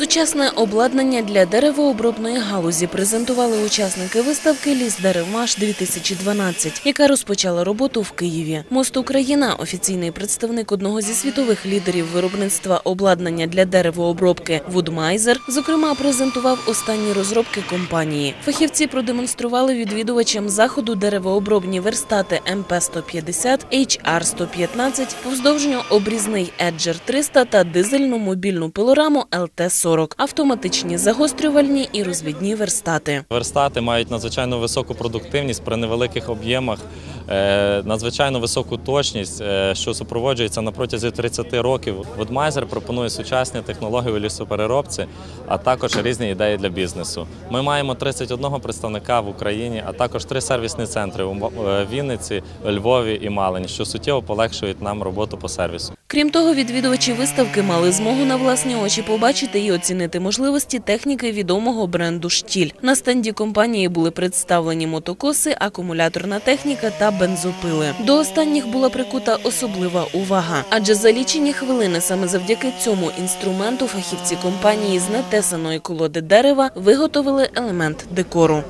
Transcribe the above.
Сучасне обладнання для деревообробної галузі презентували учасники виставки Ліс Деревмаш 2012 яка розпочала роботу в Києві. Мост Україна, офіційний представник одного зі світових лідерів виробництва обладнання для деревообробки Вудмайзер, зокрема презентував останні розробки компанії. Фахівці продемонстрували відвідувачам заходу деревообробні верстати МП-150, HR-115, повздовжньо-обрізний Еджер 300 та дизельну мобільну пилораму ЛТ-40, автоматичні загострювальні і розвідні верстати. Верстати мають надзвичайно високу продуктивність при невеликих об'ємах, надзвичайно високу точність, е, що супроводжується на протязі 30 років. Woodmiser пропонує сучасні технології у лісопереробці, а також різні ідеї для бізнесу. Ми маємо 31 представника в Україні, а також три сервісні центри у е, Вінниці, Львові і Малині, що суттєво полегшують нам роботу по сервісу. Крім того, відвідувачі виставки мали змогу на власні очі побачити і оцінити можливості техніки відомого бренду Штіль. На стенді компанії були представлені мотокоси, акумуляторна техніка та бензопили. До останніх була прикута особлива увага, адже за лічені хвилини саме завдяки цьому інструменту фахівці компанії з нетесаної колоди дерева виготовили елемент декору.